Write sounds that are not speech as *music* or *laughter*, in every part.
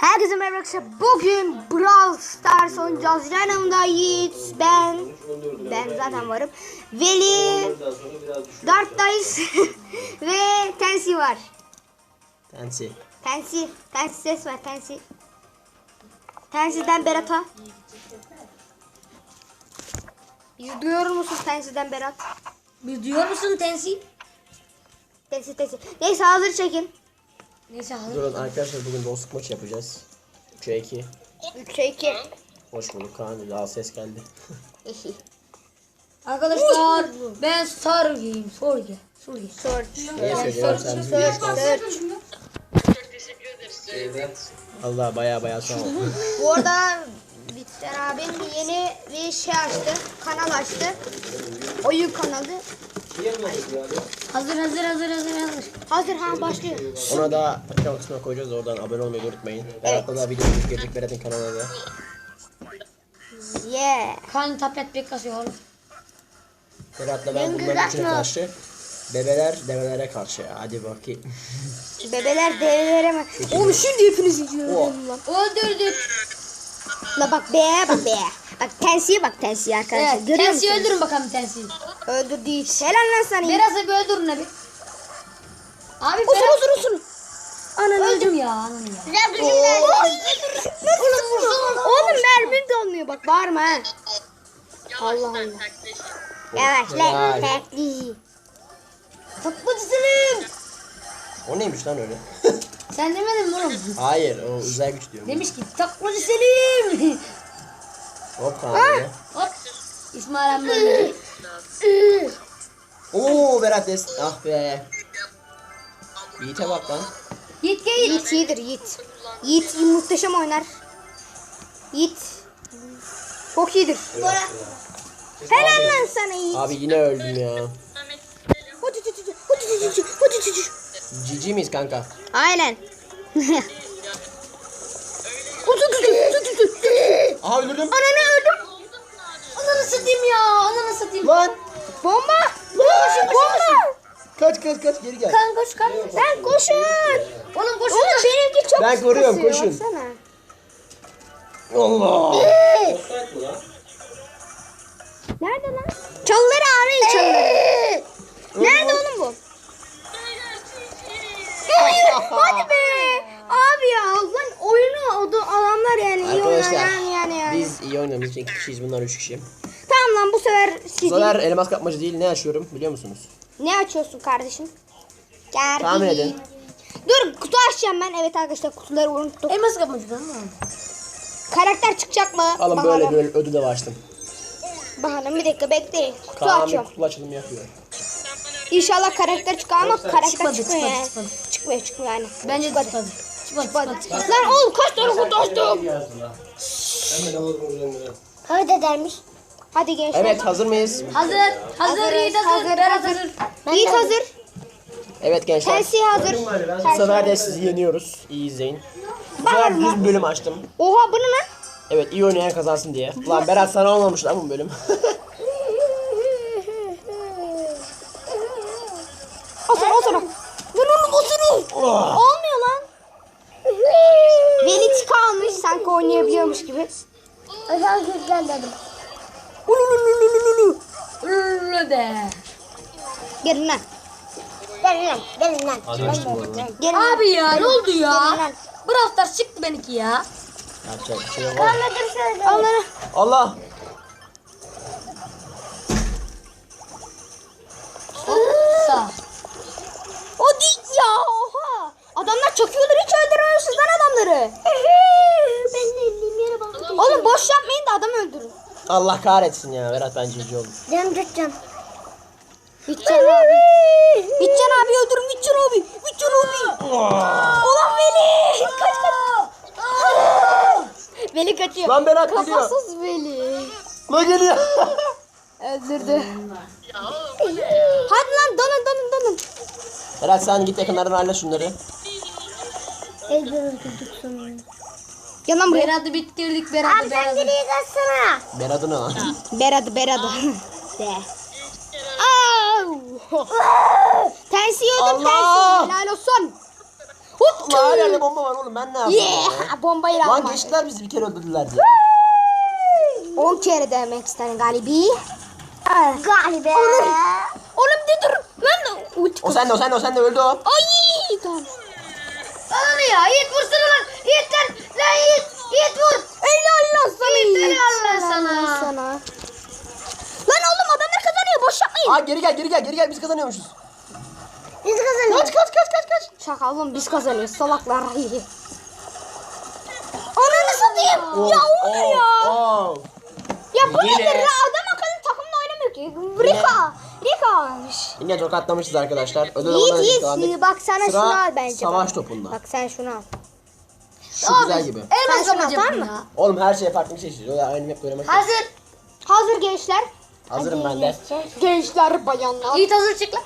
Herkese merhaba arkadaşlar. Bugün Brawl Stars oynayacağız. Yanımda Yiğit, ben, ben zaten varım. Veli, Dark Dice *laughs* ve Tensi var. Tensi. Tensi, Tensi ses var Tensi. Tensi'den Berat'a. Bizi duyuyor musun Tensi'den Berat? Bir duyuyor musun Tensi? Tensi Tensi. Neyse hazır çekin. Neyse hazır. Durun arkadaşlar bugün dostluk maçı yapacağız. 3'e 2. 3'e 2. Hoş bulduk Kaan. Daha ses geldi. *laughs* Arkadaşlar ben Sargıyım. Sorge. Sorge. Search. Ne söylüyorum sen biliyorsun. Search. Allah baya baya sağ ol. *laughs* Bu arada Bitten abim yeni bir şey açtı. Kanal açtı. Oyun kanalı. Hazır hazır hazır hazır hazır. Hazır ha başlıyor. Ona da açıklama kısmına koyacağız. Oradan abone olmayı unutmayın. Berat'la da video gelecek Berat'ın kanalına da. Yeah. Kan tablet pek kasıyor oğlum. Berat'la ben bunların üçüne karşı. Bebeler develere karşı. Hadi bakayım. Bebeler develere mi? Oğlum şimdi hepinizi yiyorum lan. Öldürdük. La bak be bak be. Bak tensiye bak tensiye arkadaşlar. Evet. Görüyor Tensi musun? öldürün bakalım Tensi. Öldürdü. Helal lan sana. Biraz Biraz da bir öldürün abi. Abi Usun Berat. usun usun. Ananı Öldüm ya ananı ya. Oğlum mermin dolmuyor bak bağırma ha. Allah Allah. Yavaş lan Helal. tekli. Tatlıcısınım. O neymiş lan öyle? *laughs* Sen demedin mi oğlum? Hayır o özel güç diyorum. Demiş ki taklacı Selim. Hop böyle. Hop. İsmail amca. *laughs* Oo Berat des. Ah be. Yiğit'e bak lan. Git git. Yiğit iyidir Yiğit. Yiğit muhteşem oynar. Yiğit çok iyidir. Helal lan sana Yiğit. Abi yine öldüm ya. Cici miyiz kanka? Aynen. Aha öldürdüm. Ananı öldüm. Satayım ya. Ananı satayım. Lan. Bomba. Bomba. Bomba. Kaç kaç kaç geri gel. Kan koş kan. Sen koşun. Oğlum koş. Oğlum benimki çok Ben koruyorum, kasıyor, koşun. baksana. Allah. Nerede lan? Çalıları arayın çalıları. Nerede oğlum bu? Hayır, hadi be. Abi ya lan oyunu o da adamlar yani iyi Arkadaşlar oynayan yani yani. biz iyi oynadığımız için iki kişiyiz bunlar üç kişi. Tamam lan bu sefer Bu sizi sefer elmas kapmacı değil ne açıyorum biliyor musunuz? ne açıyorsun kardeşim? Kardeşim. Tahmin edin. Dur kutu açacağım ben. Evet arkadaşlar kutuları unuttum. Elmas kapmacı lan mı? Karakter çıkacak mı? Alın Bakalım. böyle bir ödül de açtım. Bakalım bir dakika bekleyin. Kutu Kaan bir açıyorum. kutu açılımı yapıyor. İnşallah karakter çıkar ama karakter Çıkmadı, çıkmıyor çıkmadı, yani. çıkmadı. Çıkmıyor çıkmıyor yani. Bence de çıkmadı. Çıkmadı çıkmadı. çıkmadı. Lan oğlum kaç tane kutu açtım? Öyle dermiş. Hadi gençler. Evet hazır mıyız? Hazır. Hazır. Hazırız, Yiğit hazır. hazır, hazır. hazır. Yiğit hazır. Evet gençler. Chelsea hazır. Bu sefer de sizi yeniyoruz. İyi izleyin. Bu sefer 100 bölüm açtım. Oha bu ne? Evet iyi oynayan kazansın diye. Lan Berat sana olmamış lan bu bölüm. *laughs* Otur otur. Dur oğlum otur. Olmuyor lan. Veli tika almış sanki oynayabiliyormuş gibi. Özel güzel dedim. Ululululululu. Öyle be. Gelin lan. Gelin lan. Gelin lan. Abi ya ne oldu ya? Brawl Stars çıktı benimki ya. Yapacak. Allah. O değil ya oha. Adamlar çakıyorlar hiç öldürmüyorsunuz lan adamları. ben de elliğim yere baktım. Oğlum boş yapmayın da adam öldürün. Allah kahretsin ya. Berat ben cici oldum. Cem tutacağım. Bitcan abi. Bitcan abi öldürün Bitcan abi. Bitcan abi. Ulan Veli. Kaç kaç. Veli kaçıyor. Lan Berat geliyor. Kafasız Veli. Ne geliyor? *laughs* Öldürdü. Hadi lan dalın dalın dalın. Berat sen git yakınlardan hallet şunları. Gel lan buraya. Berat'ı bitirdik Berat'ı Berat'ı. kaçsana. Berat'ı ne lan? Beradı beradı. De. Au. Tensi öldüm Allah! tensi. Helal olsun. Hop. Ulan her yerde bomba var oğlum ben ne yapayım? ya? Yeah. Bombayı Lan alma. geçtiler bizi bir kere öldürdüler diye. 10 kere demek istedim galibi. Galibi. Oğlum, oğlum de dur. Lan ulti O sende o sende o sende öldü o. Ay tamam. Ananı ya Yiğit vursana lan. Yiğit lan. Lan Yiğit. Yiğit vur. Helal lan sana. İyi, Yiğit. helal lan Helal sana. Lan oğlum adamlar kazanıyor boş yapmayın. Aa geri gel geri gel geri gel biz kazanıyormuşuz. Biz kazanıyoruz. Kaç kaç kaç kaç kaç. Şaka oğlum biz kazanıyoruz salaklar. Ananı satayım. ya o ne ya? Oo. Ya bu Yine. nedir? Adam akıllı takımla oynamıyor ki. Rika. Rika varmış. Yine tokatlamışız arkadaşlar. Ödül Yiğit Yiğit yüklendik. bak sana Sıra şunu al bence. savaş bak. topunda. Bak sen şunu al. Şu güzel gibi. Elmas Sen şunu yapacağım atar ya. mı? Oğlum her şey farklı bir şey istiyor. Öyle aynı map oynamak yok. Hazır. Hazır gençler. Hazırım ben de. Gençler bayanlar. Yiğit hazır çık lan.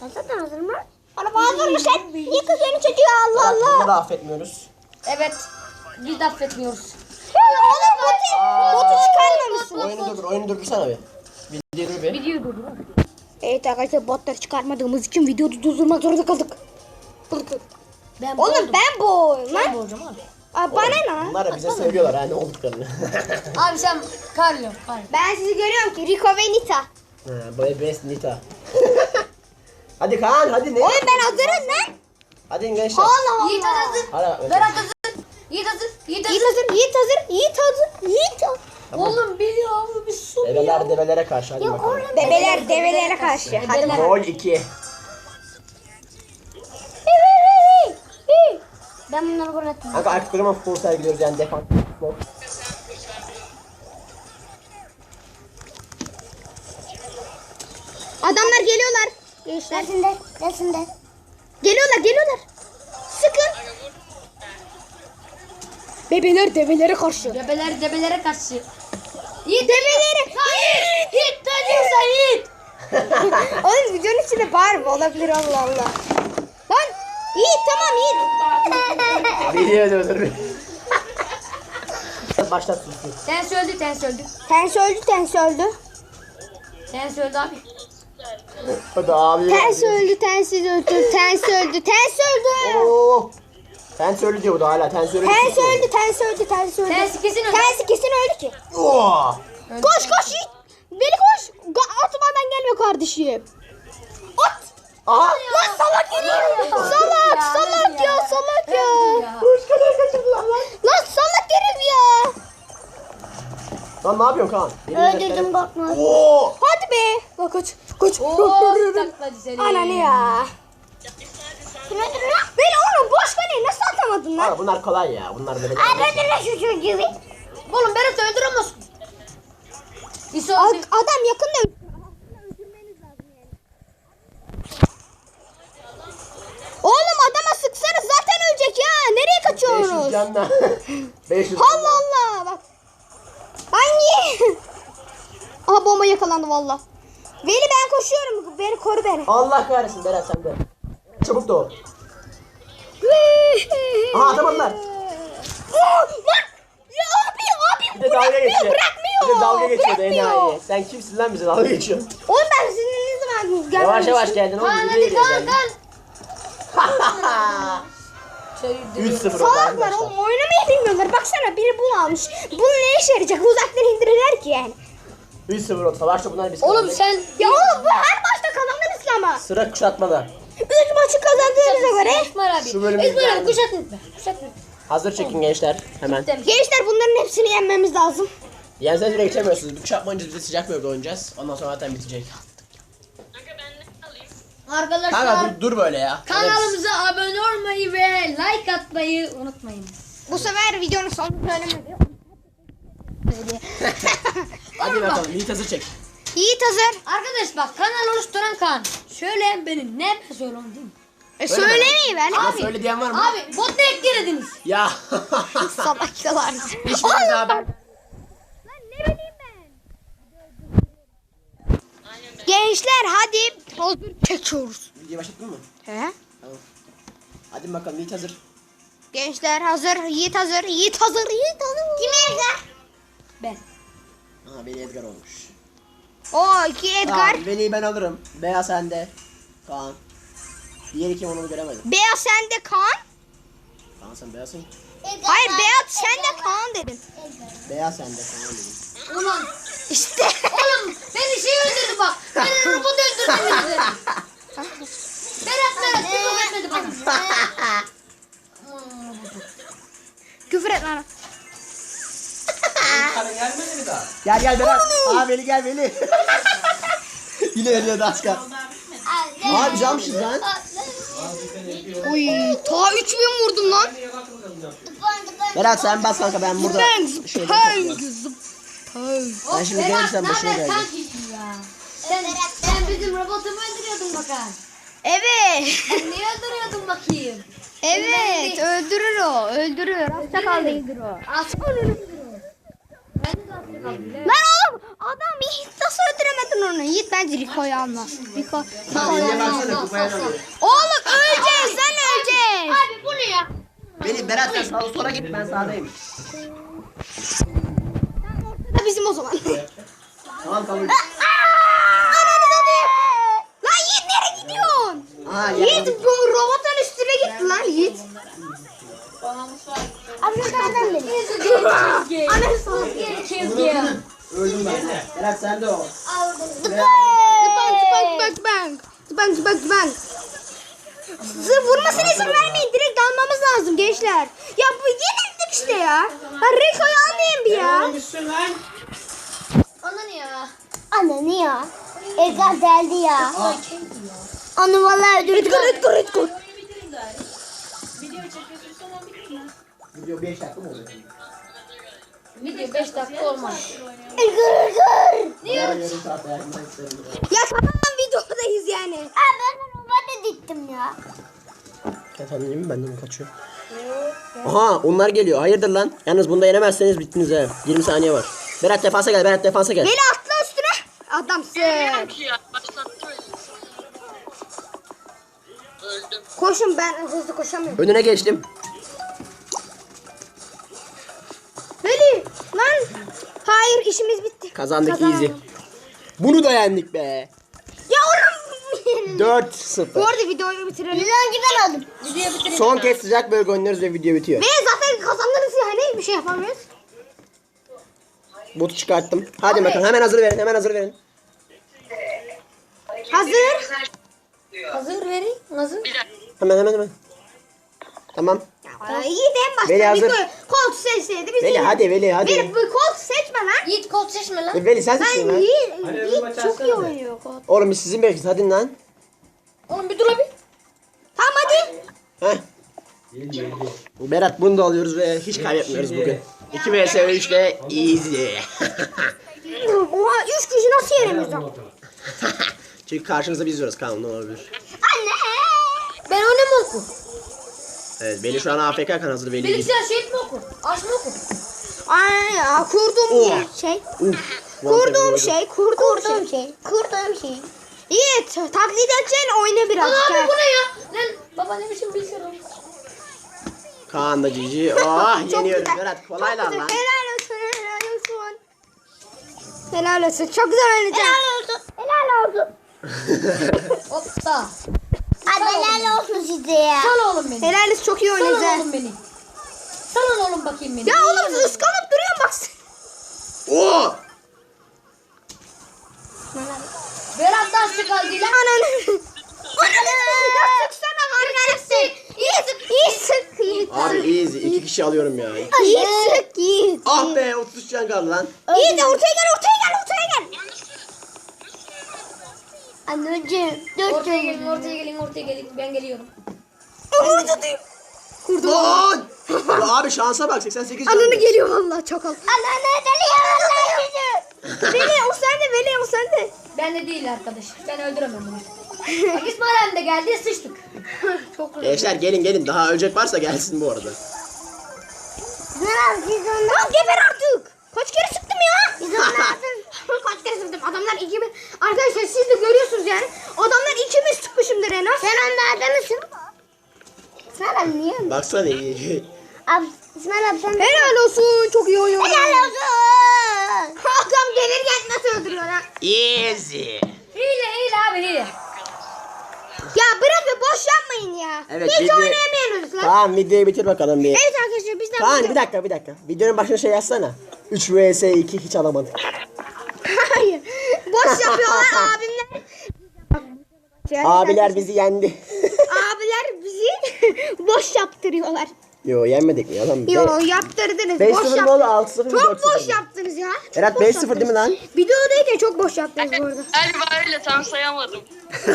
Hazır da hazır mı? Araba hazırmış lan. Niye kızarını çekiyor Allah Bak, Allah. Bunları affetmiyoruz. Evet. Biz de affetmiyoruz. Oğlum botu, botu çıkarmamışsın. Oyunu durdur, oyunu durdursana bir. Bir. Video durdur. Evet arkadaşlar botları çıkarmadığımız için videoyu durdurmak zorunda kaldık. Ben Oğlum boğuldum. ben boğum Ben lan. boğulacağım abi. Aa, bana ne? Bunlar da bize söylüyorlar ha ne olduklarını. *laughs* Abi sen Carlo. Ben sizi görüyorum ki Rico ve Nita. ha, bu best Nita. *laughs* hadi Kaan hadi ne? Oğlum ben hazırım lan. Hadi gençler. Allah Yiğit Allah. hazır. Hadi. Berat hazır. Yiğit hazır. Yiğit Yiğit hazır. hazır, Yiğit hazır, Yiğit hazır, Yiğit hazır. Tamam. Oğlum biliyor abi bir su Develer develere karşı hadi bakalım. Bebeler develere karşı. Hadi Develer. bakalım. Gol 2. Ben bunları gol attım. Kanka artık kocaman futbol sergiliyoruz yani defans. futbol. Adamlar geliyorlar. Gençler. Gelsinler, gelsinler. Geliyorlar, geliyorlar. Sıkın. Bebeler develere karşı. Debeler debelere karşı. Yiğit develere. Yiğit. Yiğit dönüyorsa Yiğit. *laughs* Oğlum videonun içinde bağırma olabilir Allah Allah. Lan Yiğit tamam Yiğit. Video durdur. *laughs* Başlat sus. Tens öldü tens öldü. Tens öldü, tens öldü. Tens öldü abi. Hadi abi. Tens öldü, tens öldü, tens öldü, tens öldü. Oo. Tens öldü diyor bu da hala. Tens öldü. Tens öldü, tens öldü, tens öldü. Tens kesin öldü. Tens kesin öldü ki. Oo. Koş koş Yiğit. Veli koş. Ga- Atmadan gelme kardeşim. At. Aha. Lan salak geliyor. Salak, salak ya, salak ya. Üç kadar kaçırdılar lan. Lan salak herif ya. Lan ne yapıyorsun Kaan? Öldürdüm bakma. Oo. Hadi be. Bak kaç. Kaç. Oo takladı seni. Ananı ya. Beni oğlum boş kaleye nasıl atamadın lan? Aa, bunlar kolay ya. Bunlar böyle. Öldürme şu çocuğu. Oğlum Berat'ı öldüremezsin. İso Ad- adam yakında Oğlum adama sıksanız zaten ölecek ya. Nereye 500 kaçıyorsunuz? canla. *laughs* 500 Allah Allah bak. Hangi? Aha bomba yakalandı valla. Veli ben koşuyorum. Beni koru beni. Allah kahretsin Berat sen de. Çabuk doğ. Aha atamadılar. Lan! Ya abi abi Bir de dalga bırakmıyor geçiyor. bırakmıyor. Bir de dalga geçiyor bırakmıyor. enayi. Sen kimsin lan bize dalga geçiyorsun? Oğlum ben sizin ne zaman gelmemiştim. Yavaş yavaş geldin oğlum. Kaan hadi 3-0 *laughs* oldu Salaklar arkadaşlar. oğlum oynamayı bilmiyorlar. Baksana biri bunu almış. Bunu ne işe yarayacak? Uzaktan indirirler ki yani. 3-0 oldu. Savaşta bunlar biz Oğlum kazandık. sen Ya oğlum bu her maçta kazandınız ama. Sıra kuşatmada. Üç maçı kazandığınıza göre. İsmail abi. Şu bölümü İsmail abi kuşat etme. Kuşat etme. Hazır çekin gençler. Hemen. Gençler bunların hepsini yenmemiz lazım. Yenseniz bile geçemiyorsunuz. Bir kuşatma oynayacağız. Bize sıcak bölge oynayacağız. Ondan sonra zaten bitecek. Arkadaşlar Kanka dur, dur böyle ya. kanalımıza abone olmayı ve like atmayı unutmayın. Bu sefer videonun sonunu söylemedi. *laughs* Hadi bakalım. Yiğit hazır çek. Yiğit hazır. Arkadaş bak kanal oluşturan kan. Söyleyen benim. Ne ben mi? E Öyle mi? söylemeyi ver. Ama söyle diyen var mı? Abi bot ne eklediniz? Ya. *laughs* Salaklar. Hiçbiriniz haber. Gençler hadi hazır çekiyoruz. Videoyu başlattın mı? He? Tamam. Hadi bakalım Yiğit hazır. Gençler hazır. Yiğit hazır. Yiğit hazır. Yiğit hazır. Kim Edgar? Ben. Aha beni Edgar olmuş. O iki Edgar. Tamam, beni ben alırım. Beyaz sende. Kaan. Diğeri kim onu göremedim. Beyaz sende Kaan. Kaan sen beyazsın. Hayır beyaz sende Kaan dedim. Beyaz sende Kaan dedim. Ulan. İşte. Oğlum beni şey öldürdü bak. Beni *laughs* robot öldürdü bizi. Berat Berat etmedi bana. Küfür et lan. Gel gel Berat. Aa Veli gel Veli. *laughs* Yine ölüyordu az kal. Aa biz almışız lan. Oy ta 3000 vurdum lan. Berat sen bas kanka ben burada Ben şeyde zıpay toplarım. zıpay. Ben şimdi gelirsem başına geldi. Sen, sen bizim robotumu öldürüyordun bakan. Evet. Sen niye öldürüyordun bakayım? Evet öldürür o. Öldürür. Hasta o. Asıl Ben de hasta kaldım. Lan oğlum adam Yiğit nasıl öldüremedin onu? Yiğit bence Rico'yu almaz. Rico. Oluyor? Oğlum öleceğiz lan öleceğiz. Abi bu ne ya? Veli Berat sen sağa sola git ben sağdayım. Da bizim o zaman. Tamam tamam. Ananı. Lan Yiğit nereye gidiyorsun? Aa Yiğit robotun üstüne gitti lan Yiğit. Nereden beri? Ananı satayım. Öldüm ben. Berat sen de o. Bang bang bang bang. Bang bang bang. Zır vurmasına izin vermeyin. Direkt almamız lazım gençler. Ya bu yenildik işte ya. Ha Rico'yu almayayım bir ya. Ana ne ya? Ananı ya. Ezan geldi ya. Onu vallahi öldürdük. Ritko ritko ritko. Video 5 dakika mı oluyor? Video 5 dakika olmaz. Gır gır. Yarım saat isterim. Ya tamam videodayız yani. Aa ben robot diktim ya. Efendim mi benden mi kaçıyor? Aha onlar geliyor. Hayırdır lan? Yalnız bunda yenemezseniz bittiniz ha. 20 saniye var. Berat defansa gel. Berat defansa gel. Beni atla üstüne. Adamsın. Koşun ben hızlı koşamıyorum. Önüne geçtim. Hayır işimiz bitti. Kazandık Kazandım. easy. Bunu da yendik be. Ya oğlum. *laughs* 4-0. Bu arada videoyu bitirelim. Güzel ben aldım. Video bitirelim. Son kez sıcak bölge oynuyoruz ve video bitiyor. Ve zaten kazanırız yani bir şey yapamıyoruz. Botu çıkarttım. Hadi bakalım hemen hazır verin. Hemen hazır verin. Hazır. Hazır verin. Hazır. Hemen hemen hemen. Tamam. Ya, iyi de en başta Veli bir hazır. ko- kolt seçseydi biz Veli hadi Veli hadi. Bir, bir kolt seçme lan. Yiğit kol seçme lan. E, Veli sen seçtin Ben lan. iyi, iyi çok iyi oynuyor kolt. Oğlum biz sizin bekliyoruz. Hadi lan. Oğlum bir dur abi. Tamam hadi. Heh. Berat bunu da alıyoruz ve hiç kaybetmiyoruz bugün. 2 vs 3 ile easy. Oha üç kişi nasıl yenemiyoruz? lan? *laughs* Çünkü karşınızda biz varız kanun olabilir. Anne. Ben oynamam oku. Evet Veli şu an AFK kan hazır Veli. Bilgisayar şey mi oku? Aç mı oku? Ay ya kurduğum Oh. şey. Uf. Kurduğum şey, kurduğum, şey. Kurduğum şey. Yiğit taklit edeceksin oyna Lan birazcık. abi bu ne ya? Lan baba ne biçim bilgisayar olmuş? Kaan da cici. *laughs* Oh güzel. Berat. Kolay Çok lan lan. Helal olsun, helal olsun. Helal olsun. Çok güzel oynayacağım. Helal olsun. Helal olsun. *laughs* Hoppa. Hadi helal olsun size ya. Sal oğlum beni. Helal olsun çok iyi oynayacağız. oğlum beni. Salın oğlum bakayım beni. Ya oğlum ıskanıp duruyorsun bak. Oo. Berat da açık kaldı lan. Ananı. Ananı. Sıksana. İyi sık, iyi sık. Yiğit. Abi easy. 2 kişi alıyorum ya. İyi sık, Yiğit. Ah be 33 can kaldı lan. İyi de ortaya gel, ortaya gel, ortaya gel. Anneciğim, Ortaya gelin, ortaya gelin, ortaya gelin. Ben geliyorum. Onu tutayım. Kurdum. Lan! Ya abi şansa bak 88 can. Ananı geliyor vallahi çakal. Ananı geliyor vallahi. Veli o sende, Veli o sende. Ben de değil arkadaş. Ben öldüremem bunu. *laughs* Bak İsmail abi de geldi sıçtık. *laughs* Çok güzel. Gençler gelin gelin. Daha ölecek varsa gelsin bu arada. Lan geber artık. Kaç kere sıktım ya? Biz *laughs* Kaç kere sıktım. Adamlar ikimiz. Arkadaşlar siz de görüyorsunuz yani. Adamlar ikimiz sıkmışımdır en az. Sen onlardan mısın? İsmail abi niye? Baksana iyi. *laughs* Abi İsmail abi sen Helal olsun. Çok iyi oynuyorsun. Helal olsun. Adam gelirken nasıl öldürüyor lan? Easy. Hile hile abi hile. Ya bırakın boş yapmayın ya. Evet, Hiç video- oynayamıyoruz lan. Tamam videoyu bitir bakalım bir. Evet arkadaşlar bizden Kaan video- bir dakika bir dakika. Videonun başına şey yazsana. 3 vs 2 hiç alamadık. *laughs* Hayır. Boş yapıyorlar *laughs* abimler. Abiler bizi yendi. *laughs* Boş yaptırıyorlar. Yo yenmedik mi yalan mı? Yo yaptırdınız. 5-0 boş mı yap- oldu 6-0 mı Çok 4-0 boş mı? yaptınız ya. Çok Berat boş 5-0 yaptınız. değil mi lan? Videodayken çok boş yaptınız bu arada. *laughs* Galiba öyle tam sayamadım. *laughs*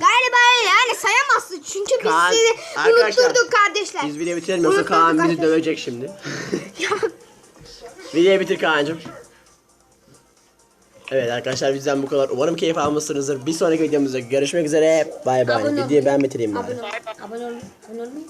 Galiba öyle yani sayamazsın. Çünkü biz Kaan, sizi arkadaşlar, unutturduk kardeşler. Biz videoyu bitirelim yoksa Unutturduk Kaan bizi arkadaşlar. dövecek şimdi. Ya, Videoyu bitir Kaan'cım. Evet arkadaşlar bizden bu kadar. Umarım keyif almışsınızdır. Bir sonraki videomuzda görüşmek üzere. Bay bay. Abone. Videoyu ben bitireyim bari. Abone olun. Abone olun. Abone olun.